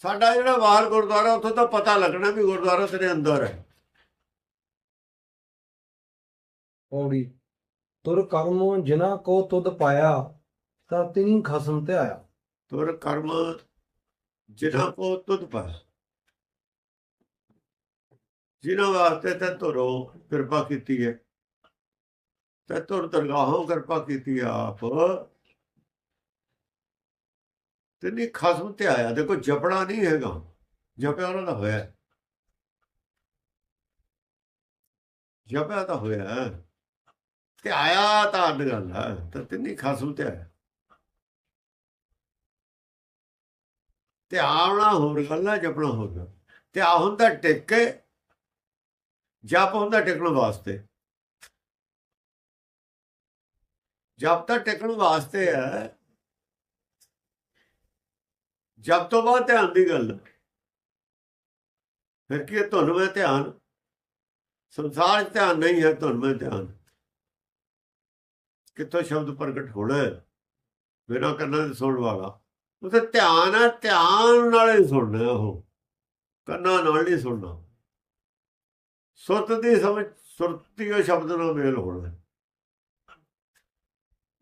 ਸਾਡਾ ਜਿਹੜਾ ਬਾਹਰ ਗੁਰਦੁਆਰਾ ਉੱਥੋਂ ਤਾਂ ਪਤਾ ਲੱਗਣਾ ਵੀ ਗੁਰਦੁਆਰਾ ਤੇਰੇ ਅੰਦਰ ਹੈ। ਪੌੜੀ। ਤੁਰ ਕਰਮ ਜਿਨਾ ਕੋ ਤੁਧ ਪਾਇਆ ਤਾਂ ਤਿਨੀ ਖਸਮ ਤੇ ਆਇਆ। ਤੁਰ ਕਰਮ ਜਿਨ੍ਹਾਂ ਕੋ ਤੁਧ ਪਾ ਜਿਨ੍ਹਾਂ ਵਾਸਤੇ ਤੇ ਤੁਰੋ ਕਿਰਪਾ ਕੀਤੀ ਹੈ। ਤੇ ਤੁਰ ਦਰਗਾਹੋਂ ਕਿਰਪਾ ਕੀਤੀ ਆਪ। ਤੇ ਨਹੀਂ ਖਸਮ ਤੇ ਆਇਆ, ਦੇਖੋ ਜਪਣਾ ਨਹੀਂ ਹੈਗਾ। ਜਪਿਆ ਉਹਨਾਂ ਦਾ ਹੋਇਆ। ਜਪਿਆ ਤਾਂ ਹੋਇਆ। ਹੈ। ਤੇ ਆਇਆ ਤਾਂ ਅੱਡ ਗੱਲ ਹੈ ਤੇ ਤਿੰਨੀ ਖਸਮ ਤੇ ਆਇਆ। ਤੇ ਆਉਣਾ ਹੋਰ ਗੱਲ ਹੈ ਜਪਣਾ ਹੋਰ ਗੱਲ। ਤੇ ਆ ਹੁੰਦਾ ਟਿਕ ਕੇ ਜਪ ਹੁੰਦਾ ਟਿਕਣ ਵਾਸਤੇ। ਜਪ ਤਾਂ ਟਿਕਣ ਵਾਸਤੇ ਹੈ ਜਪ ਤੋਂ ਬਾਅਦ ਧਿਆਨ ਦੀ ਗੱਲ ਫਿਰ ਕੀ ਹੈ ਤੁਹਾਨੂੰ ਮੈਂ ਧਿਆਨ। ਸੰਸਾਰ ਧਿਆਨ ਨਹੀਂ ਹੈ, ਤੁਹਾਨੂੰ ਮੈਂ ਧਿਆਨ। ਕਿੱਥੋਂ ਸ਼ਬਦ ਪ੍ਰਗਟ ਹੋਣਾ ਬਿਨਾਂ ਕੰਨਾਂ ਦੇ ਸੁਣਨ ਵਾਲਾ। ਉਹ ਧਿਆਨ ਹੈ, ਧਿਆਨ ਨਾਲ ਹੀ ਸੁਣਨਾ ਉਹ। ਕੰਨਾਂ ਨਾਲ ਨਹੀਂ ਸੁਣਨਾ। ਸੁਰਤ ਦੀ ਸਮਝ, ਸੁਰਤੀ ਉਹ ਸ਼ਬਦ ਨਾਲ ਮੇਲ ਹੋਣਾ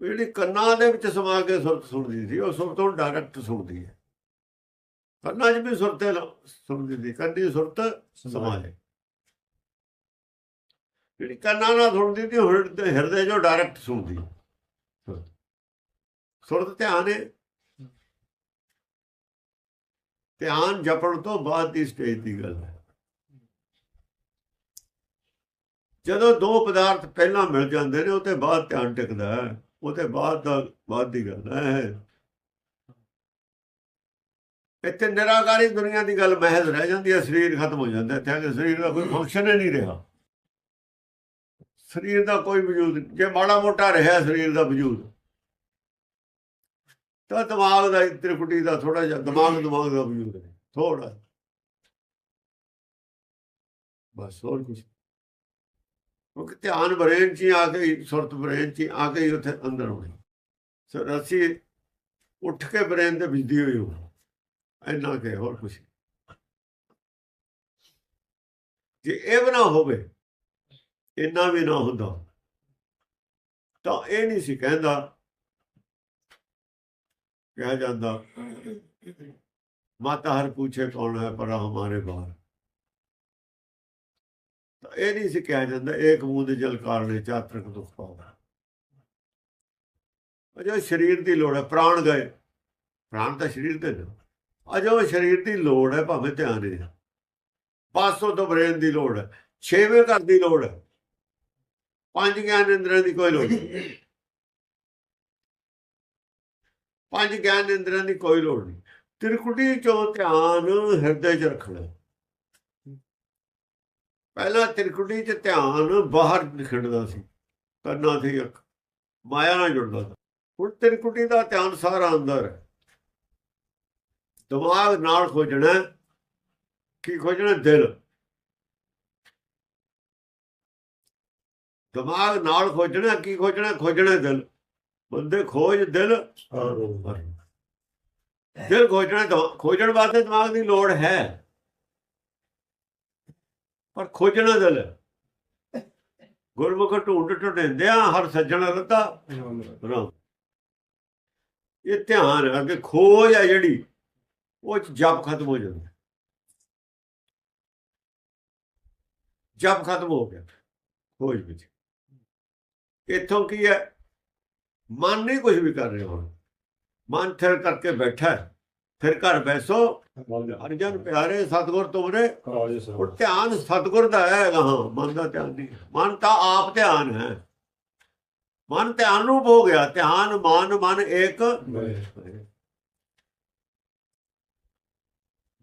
ਜਿਹੜੀ ਕੰਨਾਂ ਦੇ ਵਿੱਚ ਸਮਾ ਕੇ ਸੁਰਤ ਸੁਣਦੀ ਸੀ, ਉਹ ਸੁਰਤ ਤੋਂ ਡਾਇਰੈਕਟ ਸੁਣਦੀ ਹੈ। ਕੰਨਾਂ 'ਚ ਵੀ ਸੁਰਤੇ ਲ- ਸੁਣਦੀ ਸੀ ਕੰਨੀ ਸੁਰਤ ਸਮਾਏ ਜਿਹੜੀ ਕੰਨਾਂ ਨਾਲ ਸੁਣਦੀ ਸੀ ਹਿਰਦੇ ਹਿਰਦੇ 'ਚੋਂ ਡਾਇਰੈਕਟ ਸੁਣਦੀ ਸੁਰਤ। ਸੁਰਤ ਧਿਆਨ ਹੈ ਧਿਆਨ ਜਪਣ ਤੋਂ ਬਾਅਦ ਦੀ ਸਟੇਜ ਦੀ ਗੱਲ ਹੈ ਜਦੋਂ ਦੋ ਪਦਾਰਥ ਪਹਿਲਾਂ ਮਿਲ ਜਾਂਦੇ ਨੇ ਉਹ ਤੇ ਬਾਅਦ ਧਿਆਨ ਟਿਕਦਾ ਹੈ ਉਹ ਤੇ ਬਾਅਦ ਦਾ ਬਾਅਦ ਦੀ ਗੱਲ ਹੈ ਇੱਥੇ ਨਿਰਾਕਾਰੀ ਦੁਨੀਆ ਦੀ ਗੱਲ ਮਹਿਜ਼ ਰਹਿ ਜਾਂਦੀ ਹੈ ਸਰੀਰ ਖਤਮ ਹੋ ਜਾਂਦਾ ਇੱਥੇ ਆ ਕੇ ਸਰੀਰ ਦਾ ਕੋਈ ਫੰਕਸ਼ਨ ਹੀ ਨਹੀਂ ਰਿਹਾ। ਸਰੀਰ ਦਾ ਕੋਈ ਵਜੂਦ। ਜੇ ਮਾੜਾ ਮੋਟਾ ਰਿਹਾ ਸਰੀਰ ਦਾ ਵਜੂਦ ਤਾਂ ਦਿਮਾਗ ਦਾ ਤ੍ਰਿਕੁਟੀ ਦਾ ਥੋੜਾ ਜਿਹਾ ਦਿਮਾਗ ਦਿਮਾਗ ਦਾ ਵਜੂਦ ਹੈ। ਥੋੜਾ ਬਸ ਹੋਰ ਕੁਝ ਕਿਉਂਕਿ ਧਿਆਨ ਬ੍ਰੇਨ 'ਚ ਆ ਕੇ ਸੁਰਤ ਬ੍ਰੇਨ 'ਚ ਆ ਕੇ ਉੱਥੇ ਅੰਦਰ ਹੋਣੀ। ਸੋ ਅਸੀਂ ਉੱਠ ਕੇ ਬ੍ਰੇਨ ਤੇ ਵਿਜਦੀ ਹੋਈ ਹੋ ਇੰਨਾ ਕਿ ਹੋਰ ਕੁਝ ਜੇ ਇਹ ਵੀ ਨਾ ਹੋਵੇ, ਇੰਨਾ ਵੀ ਨਾ ਹੁੰਦਾ। ਤਾਂ ਇਹ ਨਹੀਂ ਸੀ ਕਹਿੰਦਾ, ਕਿਹਾ ਜਾਂਦਾ, ਮਾਤਾ ਹਰ ਪੁੱਛੇ ਕੌਣ ਹੈ ਪਰ ਹਮਾਰੇ ਬਾਹਰ। ਤਾਂ ਇਹ ਨਹੀਂ ਸੀ ਕਿਹਾ ਜਾਂਦਾ, ਏਕ ਬੂੰਦ ਜਲ ਕਾਰਣੇ ਚਾਤਰਕ ਦੁੱਖ ਪਾਉਂਦਾ। ਅਜੋ ਸਰੀਰ ਦੀ ਲੋੜ ਹੈ, ਪ੍ਰਾਣ ਗਏ। ਪ੍ਰਾਣ ਤਾਂ ਸਰੀਰ ਦੇ ਨੇ। ਅਜੋ ਸਰੀਰ ਦੀ ਲੋੜ ਹੈ, ਭਾਵੇਂ ਧਿਆਨ ਹੈ ਪਾਸੋਂ ਤੋਂ ਬ੍ਰੇਨ ਦੀ ਲੋੜ ਹੈ, ਛੇਵੇਂ ਘਰ ਦੀ ਲੋੜ ਹੈ। ਪੰਜ ਗਿਆਨ ਇੰਦਰੀਆਂ ਦੀ ਕੋਈ ਲੋੜ ਨਹੀਂ। ਪੰਜ ਗਿਆਨ ਇੰਦਰੀਆਂ ਦੀ ਕੋਈ ਲੋੜ ਨਹੀਂ। ਤ੍ਰਿਕੁਟੀ ਚੋਂ ਧਿਆਨ ਹਿਰਦੇ 'ਚ ਰੱਖਣਾ। ਪਹਿਲਾਂ ਤ੍ਰਿਕੁਟੀ 'ਚ ਧਿਆਨ ਬਾਹਰ ਖਿੰਡਦਾ ਸੀ, ਕੰਨਾਂ ਤੇ ਅੱਖ ਮਾਇਆ ਨਾਲ ਜੁੜਦਾ ਸੀ। ਹੁਣ ਤ੍ਰਿਕੁਟੀ ਦਾ ਧਿਆਨ ਸਾਰਾ ਅੰਦਰ ਹੈ। ਦਿਮਾਗ ਨਾਲ ਖੋਜਣਾ। ਕੀ ਖੋਜਣਾ? ਦਿਲ। ਦਿਮਾਗ ਨਾਲ ਖੋਜਣਾ ਕੀ ਖੋਜਣਾ? ਖੋਜਣਾ ਦਿਲ। ਬੰਦੇ ਖੋਜ ਦਿਲ। ਦਿਲ ਖੋਜਣਾ ਖੋਜਣ ਵਾਸਤੇ ਦਿਮਾਗ ਦੀ ਲੋੜ ਹੈ। ਪਰ ਖੋਜਣਾ ਦਿਲ। ਗੁਰਮੁਖ ਢੂੰਡ ਢੁੰਡਿਆ ਹਰ ਸੱਜਣ ਰਤਾ। ਰਾਮ ਇਹ ਧਿਆਨ ਕਿ ਖੋਜ ਹੈ ਜਿਹੜੀ। ਉਹ ਜਪ ਖਤਮ ਹੋ ਜਾਂਦਾ ਜਪ ਖਤਮ ਹੋ ਗਿਆ। ਖੋਜ ਵਿੱਚ। ਇੱਥੋਂ ਕੀ ਹੈ? ਮਨ ਨਹੀਂ ਕੁਝ ਵੀ ਕਰ ਰਿਹਾ ਹੁਣ। ਮਨ ਥਿਰ ਕਰਕੇ ਬੈਠਾ ਹੈ। ਫਿਰ ਘਰ ਬੈਸੋ ਅਰਜਨ ਪਿਆਰੇ ਸਤਗੁਰ ਤੁਮਰੇ। ਉਹ ਧਿਆਨ ਸਤਗੁਰ ਦਾ ਹੈ ਹਾਂ ਮਨ ਦਾ ਧਿਆਨ ਨਹੀਂ। ਮਨ ਤਾਂ ਆਪ ਧਿਆਨ ਹੈ। ਮਨ ਧਿਆਨ ਰੂਪ ਹੋ ਗਿਆ ਧਿਆਨ ਮਨ ਮਨ ਇੱਕ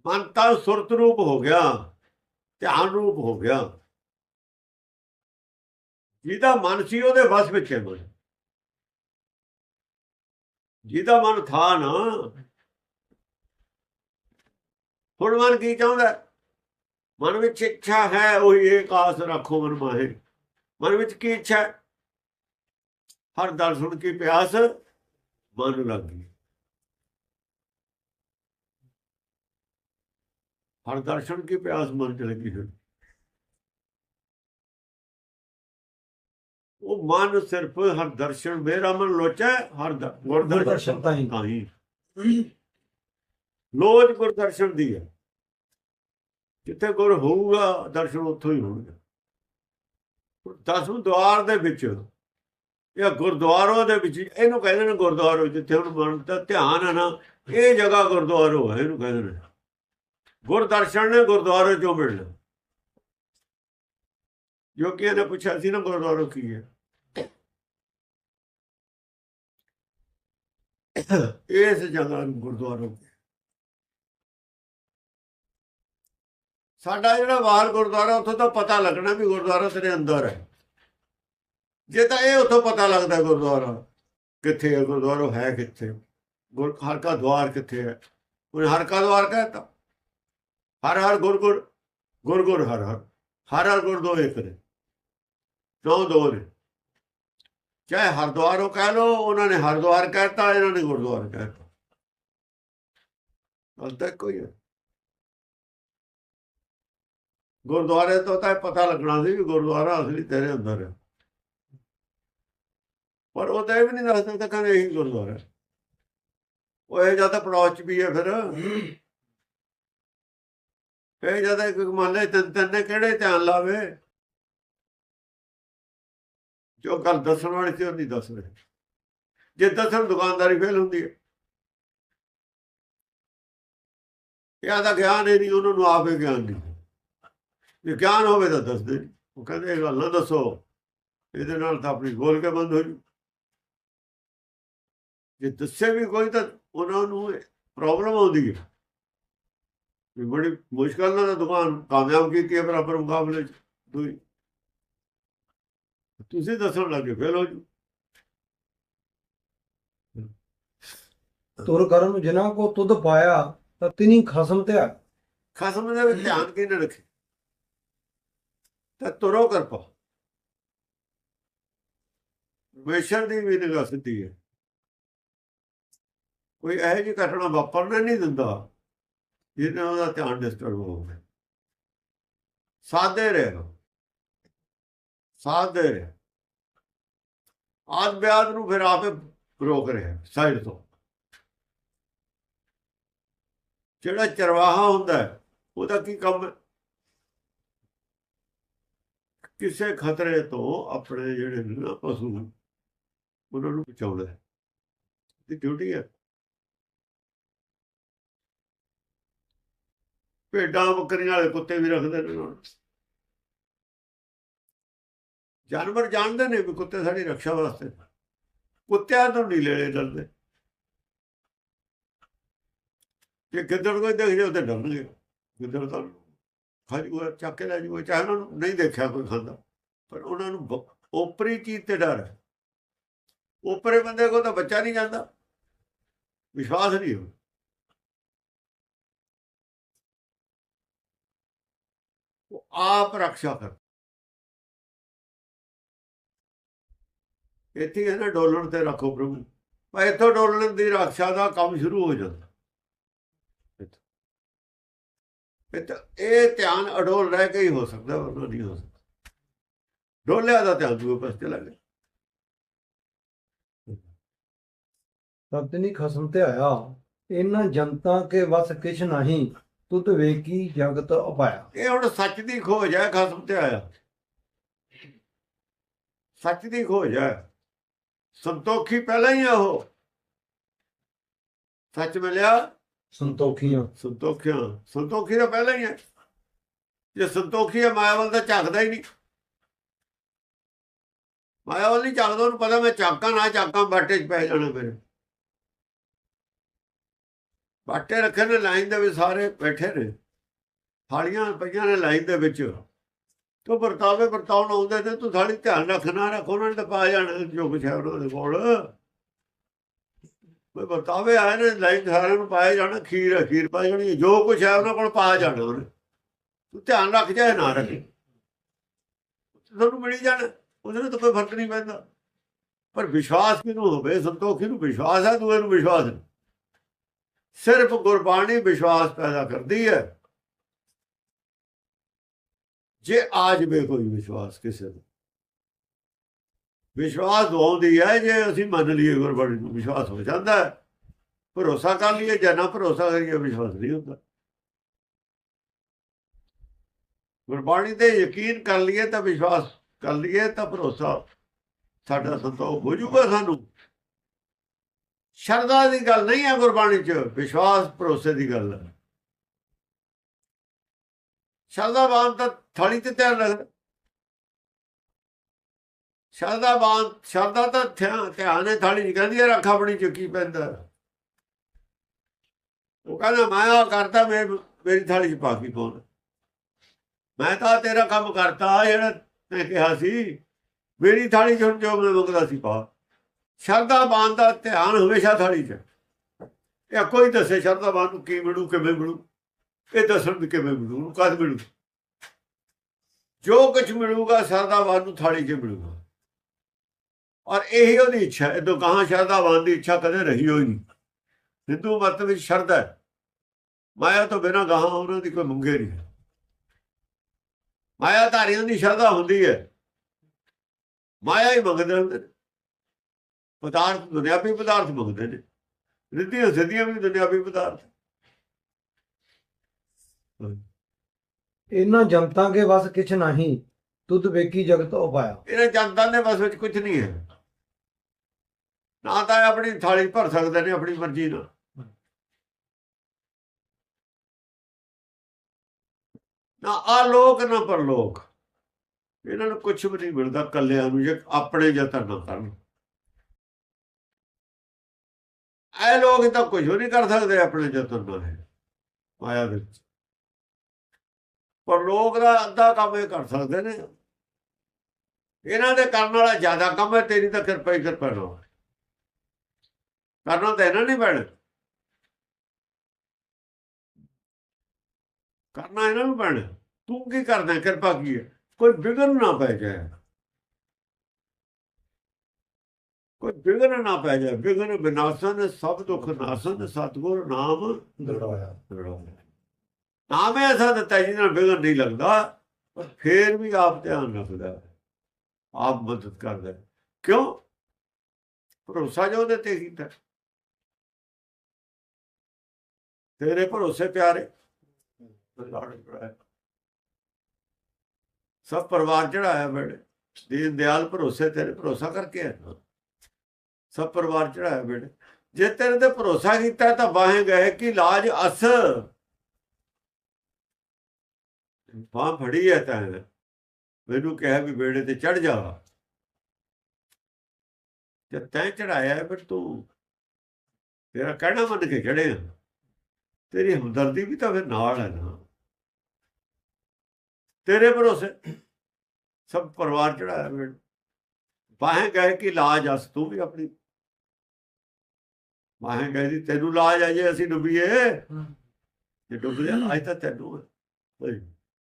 ਮਨ ਤਾਂ ਸੁਰਤ ਰੂਪ ਹੋ ਗਿਆ, ਧਿਆਨ ਰੂਪ ਹੋ ਗਿਆ। ਜਿਹਦਾ ਮਨ ਸੀ ਉਹਦੇ ਵਸ ਵਿੱਚ ਹੈ ਮਨ। ਜਿਹਦਾ ਮਨ ਥਾ ਨਾ, ਹੁਣ ਮਨ ਕੀ ਚਾਹੁੰਦਾ? ਮਨ ਵਿੱਚ ਇੱਛਾ ਹੈ ਉਹੀ ਏਕ ਆਸ ਰੱਖੋ ਮਨ ਮਾਹੇ। ਮਨ ਵਿੱਚ ਕੀ ਇੱਛਾ? ਹਰ ਦਰ ਸੁਣ ਕੇ ਪਿਆਸ ਮਨ ਲੱਗੀ ਹਰ ਦਰਸ਼ਨ ਕੀ ਪਿਆਸ ਮਨ ਚ ਲੱਗੀ ਹੋਈ ਉਹ ਮਨ ਸਿਰਫ ਹਰ ਦਰਸ਼ਨ ਮੇਰਾ ਮਨ ਲੋਚੈ ਹਰ ਦ- ਗੁਰਦਰਸ਼ਨ ਗੁਰਦਰਸ਼ਨ ਤਾਂ ਹੀ। ਤਾਂ ਹੀ ਲੋਚ ਗੁਰਦਰਸ਼ਨ ਦੀ ਹੈ। ਜਿੱਥੇ ਗੁਰ ਹੋਊਗਾ ਦਰਸ਼ਨ ਉੱਥੋਂ ਹੀ ਹੋਣਗੇ। ਦਸਵੇਂ ਦਵਾਰ ਦੇ ਵਿੱਚ ਇਹ ਗੁਰਦੁਆਰੋ ਦੇ ਵਿੱਚ ਇਹਨੂੰ ਕਹਿੰਦੇ ਨੇ ਗੁਰਦੁਆਰੋ ਜਿੱਥੇ ਹੁਣ ਮਨ ਦਾ ਧਿਆਨ ਹੈ ਨਾ ਇਹ ਜਗ੍ਹਾ ਗੁਰਦੁਆਰੋ ਹੈ ਇਹਨੂੰ ਕਹਿੰਦੇ ਨੇ। ਗੁਰਦਰਸ਼ਨ ਨੇ ਗੁਰਦੁਆਰੇ ਚੋਂ ਮਿਲਣਾ ਜੋ ਕਿ ਇਹਨੇ ਪੁੱਛਿਆ ਸੀ ਨਾ ਗੁਰਦੁਆਰੋ ਕੀ ਹੈ? ਇਸ ਜਗ੍ਹਾ ਨੂੰ ਗੁਰਦੁਆਰਾ ਸਾਡਾ ਜਿਹੜਾ ਬਾਹਰ ਗੁਰਦੁਆਰਾ, ਉੱਥੋਂ ਤਾਂ ਪਤਾ ਲੱਗਣਾ ਵੀ ਗੁਰਦੁਆਰਾ ਤੇਰੇ ਅੰਦਰ ਹੈ। ਜੇ ਤਾਂ ਇਹ ਉੱਥੋਂ ਪਤਾ ਲੱਗਦਾ ਗੁਰਦੁਆਰਾ ਕਿੱਥੇ ਹੈ, ਗੁਰਦੁਆਰਾ ਹੈ ਕਿੱਥੇ? ਗੁਰ ਹਰ ਕਾ ਦਵਾਰ ਕਿੱਥੇ ਹੈ? ਉਹਨੇ ਹਰ ਕਾ ਦਵਾਰ ਕਹਿਤਾ ਹਰ ਹਰ ਗੁਰ ਗੁਰ ਗੁਰ ਗੁਰ ਹਰ ਹਰ ਹਰ ਹਰ ਗੁਰ ਦੋ ਇੱਕ ਨੇ, ਦੋ ਦੋ ਨੇ। ਚਾਹੇ ਹਰਦੁਆਰੋਂ ਕਹਿ ਲੋ ਉਹਨਾਂ ਨੇ ਹਰਦੁਆਰ ਕਹਿਤਾ, ਇਹਨਾਂ ਨੇ ਗੁਰਦੁਆਰਾ ਕਹਿਤਾ। ਗੱਲ ਤਾਂ ਕੋਈ ਹੈ ਗੁਰਦੁਆਰੇ ਤੋਂ ਤਾਂ ਇਹ ਪਤਾ ਲੱਗਣਾ ਸੀ ਵੀ ਗੁਰਦੁਆਰਾ ਅਸਲੀ ਤੇਰੇ ਅੰਦਰ ਹੈ। ਪਰ ਉਹ ਤਾਂ ਇਹ ਵੀ ਨਹੀਂ ਦੱਸਦਾ ਤਾਂ ਕਹਿੰਦੇ ਇਹੀ ਗੁਰਦੁਆਰਾ ਉਹ ਇਹ ਜਦ ਅਪਰੋਚ ਵੀ ਹੈ ਫਿਰ। ਇਹ ਜਦ ਇੱਕ ਮੰਨ ਲੈ ਤਿੰਨ ਤਿੰਨ ਕਿਹੜੇ ਧਿਆਨ ਲਾਵੇ? ਜੋ ਗੱਲ ਦੱਸਣ ਵਾਲੀ ਸੀ ਉਹ ਨਹੀਂ ਦੱਸ ਰਹੇ ਜੇ ਦੱਸਣ ਦੁਕਾਨਦਾਰੀ ਫੇਲ ਹੁੰਦੀ ਹੈ। ਇਹ ਦਾ ਗਿਆਨ ਹੀ ਨਹੀਂ, ਉਹਨਾਂ ਨੂੰ ਆਪੇ ਗਿਆਨ ਨਹੀਂ। ਜੇ ਗਿਆਨ ਹੋਵੇ ਤਾਂ ਦੱਸਦੇ ਨਹੀਂ ਉਹ ਕਹਿੰਦੇ, ਇਹ ਗੱਲ ਨਾ ਦੱਸੋ। ਇਹਦੇ ਨਾਲ ਤਾਂ ਆਪਣੀ ਬੋਲ ਕੇ ਬੰਦ ਹੋ ਜੂ। ਜੇ ਦੱਸੇ ਵੀ ਕੋਈ ਤਾਂ ਉਹਨਾਂ ਨੂੰ ਪ੍ਰੋਬਲਮ ਆਉਂਦੀ ਹੈ। ਬੜੀ ਮੁਸ਼ਕਲ ਨਾਲ ਦੁਕਾਨ ਕਾਮਯਾਬ ਕੀਤੀ ਹੈ ਬਰਾਬਰ ਮੁਕਾਬਲੇ ਚ। ਦੂਈ ਤੁਸੀਂ ਦੱਸਣ ਲੱਗੇ ਫੇਲ ਹੋ ਜੂ। ਤੁਰ ਕਰਮ ਜਿਨ੍ਹਾਂ ਕੋ ਤੁਧ ਪਾਇਆ ਤਾਂ ਤਿਨੀ ਖਸਮ ਤੇ ਆ। ਖਸਮ ਦੇ ਵਿੱਚ ਧਿਆਨ ਕਿਹਨੇ ਰੱਖੇ? ਤਾਂ ਤੁਰੋ ਕਰਪਾ। ਪਰਮੇਸ਼ਰ ਦੀ ਵੀ ਨਿਗਾਹ ਸਿੱਧੀ ਹੈ। ਕੋਈ ਇਹੋ ਜਿਹੀ ਘਟਨਾ ਵਾਪਰਨਾ ਨਹੀਂ ਦਿੰਦਾ। ਜਿਹਨੇ ਉਹਦਾ ਧਿਆਨ ਡਿਸਟਰਬ ਹੋਵੇ ਸਾਦੇ ਰਹੋ। ਸਾਦੇ ਰਹੇ। ਆਦ ਬਿਆਦ ਨੂੰ ਫਿਰ ਆਪੇ ਰੋਕ ਰਿਹਾ ਸਾਈਡ ਤੋਂ। ਜਿਹੜਾ ਚਰਵਾਹਾ ਹੁੰਦਾ ਉਹਦਾ ਕੀ ਕੰਮ ਕਿਸੇ ਖਤਰੇ ਤੋਂ ਆਪਣੇ ਜਿਹੜੇ ਨੇ ਨਾ ਪਸ਼ੂ ਉਹਨਾਂ ਨੂੰ ਬਚਾਉਣਾ ਹੈ। ਡਿਊਟੀ ਹੈ। ਭੇਡਾਂ ਬੱਕਰੀਆਂ ਵਾਲੇ ਕੁੱਤੇ ਵੀ ਰੱਖਦੇ ਨੇ ਉਹਨਾਂ ਜਾਨਵਰ ਜਾਣਦੇ ਨੇ ਵੀ ਕੁੱਤੇ ਸਾਡੀ ਰੱਖਿਆ ਵਾਸਤੇ। ਕੁੱਤਿਆਂ ਤੋਂ ਨਹੀਂ ਲੈਣੇ ਡਰਦੇ। ਜੇ ਗਿੱਦੜ ਕੋਈ ਦੇਖ ਜਾਓ ਤੇ ਡਰਨਗੇ। ਗਿੱਦੜ ਤਾਂ ਖਾਜੂਗਾ ਚੱਕ ਕੇ ਲੈ ਜੂਗਾ ਚਾਹੇ ਉਹਨਾਂ ਨੂੰ ਨਹੀਂ ਦੇਖਿਆ ਕੋਈ ਖਾਂਦਾ। ਪਰ ਉਹਨਾਂ ਨੂੰ ਬ- ਓਪਰੀ ਚੀਜ਼ ਤੇ ਡਰ ਹੈ। ਓਪਰੇ ਬੰਦੇ ਕੋਲ ਤਾਂ ਬੱਚਾ ਨਹੀਂ ਜਾਂਦਾ। ਵਿਸ਼ਵਾਸ ਨਹੀਂ ਹੋ ਆਪ ਰੱਖਿਆ ਕਰ ਇੱਥੇ ਹੈ ਡੋਲਣ ਤੇ ਰੱਖੋ ਪ੍ਰਭੂ ਪਰ ਇੱਥੋਂ ਡੋਲਣ ਦੀ ਰੱਖਿਆ ਦਾ ਕੰਮ ਸ਼ੁਰੂ ਹੋ ਜਾਂਦਾ ਇਹ ਧਿਆਨ ਅਡੋਲ ਰਹਿ ਕੇ ਹੀ ਹੋ ਸਕਦਾ ਵਰਨਾ ਨਹੀਂ ਹੋ ਸਕਦਾ ਡੋਲਿਆ ਦਾ ਧਿਆਨ ਦੂਏ ਪਾਸੇ ਚਲਾ ਗਿਆ ਤਾਂ ਤਿਨੀ ਖਸਮ ਤੇ ਆਇਆ ਇਹਨਾਂ ਜਨਤਾ ਕੇ ਵਸ ਕਿਛ ਨਹੀਂ ਤੁਧ ਵੇਖੀ ਜਗਤ ਉਪਾਇਆ ਇਹ ਹੁਣ ਸੱਚ ਦੀ ਖੋਜ ਹੈ ਖਸਮ ਤੇ ਆਇਆ। ਸੱਚ ਦੀ ਖੋਜ ਹੈ। ਸੰਤੋਖੀ ਪਹਿਲਾਂ ਹੀ ਆ ਉਹ। ਸੱਚ ਮਿਲਿਆ? ਸੰਤੋਖੀਆਂ। ਸੰਤੋਖਿਆ। ਸੰਤੋਖੀ ਤਾਂ ਪਹਿਲਾਂ ਹੀ ਹੈ। ਜੇ ਸੰਤੋਖੀ ਹੈ ਮਾਇਆ ਵੱਲ ਤਾਂ ਝਾਕਦਾ ਹੀ ਨਹੀਂ। ਮਾਇਆ ਵੱਲ ਨਹੀਂ ਝਾਕਦਾ ਉਹਨੂੰ ਪਤਾ ਮੈਂ ਝਾਕਾਂ ਨਾ ਝਾਕਾਂ ਬਾਟੇ 'ਚ ਪੈ ਜਾਣਾ ਮੇਰੇ। ਬਾਟੇ ਰੱਖੇ ਨੇ ਲਾਈਨ ਦੇ ਵਿੱਚ ਸਾਰੇ ਬੈਠੇ ਨੇ। ਥਾਲੀਆਂ ਪਈਆਂ ਨੇ ਲਾਈਨ ਦੇ ਵਿੱਚ। ਤੋ ਵਰਤਾਵੇ ਵਰਤਾਉਣ ਆਉਂਦੇ ਨੇ ਤੂੰ ਥਾਲੀ ਧਿਆਨ ਰੱਖਣਾ ਰੱਖ, ਉਹਨਾਂ ਨੇ ਪਾ ਜਾਣਾ ਜੋ ਕੁਛ ਹੈ ਉਹਨਾਂ ਦੇ ਕੋਲ। ਕੋਈ ਵਰਤਾਵੇ ਆਏ ਨੇ, ਲਾਈਨ ਸਾਰਿਆਂ ਨੂੰ ਪਾਇਆ ਜਾਣਾ, ਖੀਰ ਹੈ, ਖੀਰ ਪਾਈ ਜਾਣੀ, ਜੋ ਕੁਛ ਹੈ ਉਹਨਾਂ ਕੋਲ ਪਾ ਜਾਣਾ ਉਹਨੇ। ਤੂੰ ਧਿਆਨ ਰੱਖ ਜਾਏ ਨਾ ਰੱਖੇ। ਤੁਹਾਨੂੰ ਮਿਲੀ ਜਾਣਾ, ਉਹਦੇ ਨਾਲ ਤਾਂ ਕੋਈ ਫ਼ਰਕ ਨਹੀਂ ਪੈਂਦਾ। ਪਰ ਵਿਸ਼ਵਾਸ ਕਿਹਨੂੰ ਹੋਵੇ, ਸੰਤੋਖੀ ਨੂੰ ਵਿਸ਼ਵਾਸ ਹੈ ਦੂਏ ਨੂੰ, ਵਿਸ਼ਵਾਸ ਨਹੀਂ। ਸਿਰਫ ਗੁਰਬਾਣੀ ਵਿਸ਼ਵਾਸ ਪੈਦਾ ਕਰਦੀ ਹੈ। ਜੇ ਆ ਜਵੇ ਕੋਈ ਵਿਸ਼ਵਾਸ ਕਿਸੇ ਦਾ। ਵਿਸ਼ਵਾਸ ਦਵਾਉਂਦੀ ਹੈ, ਜੇ ਅਸੀਂ ਮੰਨ ਲਈਏ ਗੁਰਬਾਣੀ ਨੂੰ ਵਿਸ਼ਵਾਸ ਹੋ ਜਾਂਦਾ ਹੈ, ਭਰੋਸਾ ਕਰ ਲਈਏ ਜਾਂ ਨਾ ਭਰੋਸਾ ਕਰੀਏ, ਵਿਸ਼ਵਾਸ ਨਹੀਂ ਹੁੰਦਾ। ਗੁਰਬਾਣੀ ਤੇ ਯਕੀਨ ਕਰ ਲਈਏ ਤਾਂ ਵਿਸ਼ਵਾਸ ਕਰ ਲਈਏ ਤਾਂ ਭਰੋਸਾ ਸਾਡਾ ਸੰਤੋਖ ਹੋ ਜਾਊਗਾ ਸਾਨੂੰ। ਸ਼ਰਧਾ ਦੀ ਗੱਲ ਨਹੀਂ ਹੈ ਗੁਰਬਾਣੀ 'ਚ, ਵਿਸ਼ਵਾਸ ਭਰੋਸੇ ਦੀ ਗੱਲ ਹੈ। ਸ਼ਰਧਾਵਾਨ ਤਾਂ ਥਾਲੀ ਤੇ ਧਿਆਨ ਰੱਖਦਾ ਸ਼ਰਧਾਵਾਨ ਸ਼ਰਧਾ ਤਾਂ ਧਿਆਨ ਹੈ, ਥਾਲੀ ਨਹੀਂ ਕਹਿੰਦੀ ਇਹ ਰੱਖ ਆਪਣੀ ਚੁੱਕੀ ਪੈਂਦਾ ਉਹ ਕਹਿੰਦਾ, ਮੈਂ ਆ ਕਰਤਾ, ਮੈਂ, ਮੇਰੀ ਥਾਲੀ ਚ ਪਾ ਕੀ ਪਾਉਣ ਮੈਂ ਤਾਂ ਤੇਰਾ ਕੰਮ ਕਰਤਾ ਜਿਹੜਾ ਤੈਂ ਕਿਹਾ ਸੀ, ਮੇਰੀ ਥਾਲੀ ਚ ਹੁਣ ਜੋ ਮੈਂ ਮੰਗਦਾ ਸੀ ਪਾ। ਸ਼ਰਧਾਵਾਨ ਦਾ ਧਿਆਨ ਹਮੇਸ਼ਾ ਥਾਲੀ ਚ। ਇਹ ਕੋਈ ਦੱਸੇ ਸ਼ਰਧਾਵਾਨ ਨੂੰ ਕੀ ਮਿਲੂ, ਕਿਵੇਂ ਮਿਲੂ? ਇਹ ਦੱਸਣ ਵੀ ਕਿਵੇਂ ਮਿਲੂ ਕਦ ਮਿਲੂ? ਜੋ ਕੁਝ ਮਿਲੂਗਾ ਸ਼ਰਧਾਵਾਨ ਨੂੰ ਥਾਲੀ 'ਚ ਮਿਲੂਗਾ। ਔਰ ਇਹੀ ਉਹਦੀ ਇੱਛਾ ਇਹ ਤੋਂ ਕਹਾਂ ਸ਼ਰਧਾਵਾਨ ਦੀ ਇੱਛਾ ਕਦੇ ਰਹੀ ਹੋਈ ਨਹੀਂ। ਹਿੰਦੂ ਮਤ ਵਿੱਚ ਸ਼ਰਧਾ ਹੈ। ਮਾਇਆ ਤੋਂ ਬਿਨਾਂ ਗਾਹਾਂ ਉਹਨਾਂ ਦੀ ਕੋਈ ਮੰਗੇ ਨਹੀਂ। ਮਾਇਆ ਧਾਰੀਆਂ ਦੀ ਸ਼ਰਧਾ ਹੁੰਦੀ ਹੈ। ਮਾਇਆ ਹੀ ਮੰਗਦੇ ਹੁੰਦੇ ਨੇ। ਪਦਾਰਥ ਦੁਨਿਆਵੀ ਪਦਾਰਥ ਮੰਗਦੇ ਨੇ। ਰਿੱਧੀਆਂ ਸਿੱਧੀਆਂ ਵੀ ਦੁਨਿਆਵੀ ਪਦਾਰਥ। ਇਹਨਾਂ ਜਨਤਾ ਕੇ ਵਸ ਕਿਛ ਨਹੀਂ ਤੁਧ ਵੇਖੀ ਜਗਤ ਉਪਾਇਆ ਇਹਨਾਂ ਜਨਤਾ ਦੇ ਬਸ ਵਿੱਚ ਕੁਝ ਨਹੀਂ ਹੈ। ਨਾ ਤਾਂ ਆਪਣੀ ਥਾਲੀ ਭਰ ਸਕਦੇ ਨੇ ਆਪਣੀ ਮਰਜ਼ੀ ਨਾਲ। ਨਾ ਆ ਲੋਕ ਨਾ ਪਰਲੋਕ। ਇਹਨਾਂ ਨੂੰ ਕੁਝ ਵੀ ਨਹੀਂ ਮਿਲਦਾ ਕੱਲਿਆਂ ਨੂੰ ਜੇ ਆਪਣੇ ਯਤਨ ਨਾ ਕਰਨ। ਇਹ ਲੋਕ ਤਾਂ ਕੁਝ ਵੀ ਨਹੀਂ ਕਰ ਸਕਦੇ ਆਪਣੇ ਯਤਨ ਨਾਲ ਮਾਇਆ ਵਿੱਚ। ਪਰ ਲੋਕ ਦਾ ਅੱਧਾ ਕੰਮ ਇਹ ਕਰ ਸਕਦੇ ਨੇ। ਇਹਨਾਂ ਦੇ ਕਰਨ ਵਾਲਾ ਜ਼ਿਆਦਾ ਕੰਮ ਹੈ, ਤੇਰੀ ਤਾਂ ਕਿਰਪਾ ਹੀ ਕਿਰਪਾ ਨਾਲ। ਕਰਨਾ ਤਾਂ ਇਹਨਾਂ ਨਹੀਂ ਪੈਣਾ। ਕਰਨਾ ਇਹਨਾਂ ਨੂੰ ਪੈਣਾ। ਤੂੰ ਕੀ ਕਰਦਾ ਕਿਰਪਾ ਕੀ ਹੈ? ਕੋਈ ਵਿਗਨ ਨਾ ਪੈ ਜਾਏ। ਕੋਈ ਵਿਗਨ ਨਾ ਪੈ ਜਾਏ ਵਿਗਨ ਵਿਨਾਸ਼ਨ ਸਭ ਦੁੱਖ ਨਾਸ਼ਨ ਸਤਿਗੁਰ ਨਾਮ ਦ੍ਰਿੜਾਇਆ। ਨਾਮ ਹੈ ਐਸਾ ਦਿੱਤਾ ਜਿਹਦੇ ਨਾਲ ਵਿਗਨ ਨਹੀਂ ਲੱਗਦਾ ਪਰ ਫੇਰ ਵੀ ਆਪ ਧਿਆਨ ਰੱਖਦਾ ਹੈ। ਆਪ ਮਦਦ ਕਰਦਾ ਹੈ। ਕਿਉਂ ਭਰੋਸਾ ਜੋ ਉਹਦੇ ਤੇ ਕੀਤਾ ਤੇਰੇ ਭਰੋਸੇ ਪਿਆਰੇ। ਸਭ ਪਰਿਵਾਰ ਚੜਾਇਆ ਬੇੜੇ ਦੀਨ ਦਿਆਲ ਭਰੋਸੇ ਤੇਰੇ ਭਰੋਸਾ ਕਰਕੇ ਹੈ। ਸਭ ਪਰਿਵਾਰ ਚੜਾਇਆ ਬੇੜੇ ਜੇ ਤੇਰੇ ਤੇ ਭਰੋਸਾ ਕੀਤਾ ਤਾਂ ਬਾਹੇ ਗਏ ਕਿ ਲਾਜ ਅਸ। ਬਾਹ ਫੜੀ ਹੈ ਤਾਂ ਮੈਨੂੰ ਕਿਹਾ ਵੀ ਬੇੜੇ ਤੇ ਚੜ ਜਾ। ਤੇ ਤੈਂ ਚੜਾਇਆ ਫਿਰ ਤੂੰ। ਤੇਰਾ ਕਹਿਣਾ ਮੰਨ ਕੇ ਚੜੇ ਤੇਰੀ ਹਮਦਰਦੀ ਵੀ ਤਾਂ ਫਿਰ ਨਾਲ ਹੈ ਨਾ। ਤੇਰੇ ਭਰੋਸੇ ਸਭ ਪਰਿਵਾਰ ਚੜਾਇਆ ਬੇੜ ਬਾਹੇ ਗਏ ਕਿ ਲਾਜ ਅਸ, ਤੂੰ ਵੀ ਆਪਣੀ ਬਾਹੇ ਗਏ ਦੀ ਤੈਨੂੰ ਲਾਜ ਆ ਜੇ ਅਸੀਂ ਡੁੱਬੀਏ ਜੇ ਡੁੱਬ ਅੱਜ ਤਾਂ ਤੈਨੂੰ ਹੈ।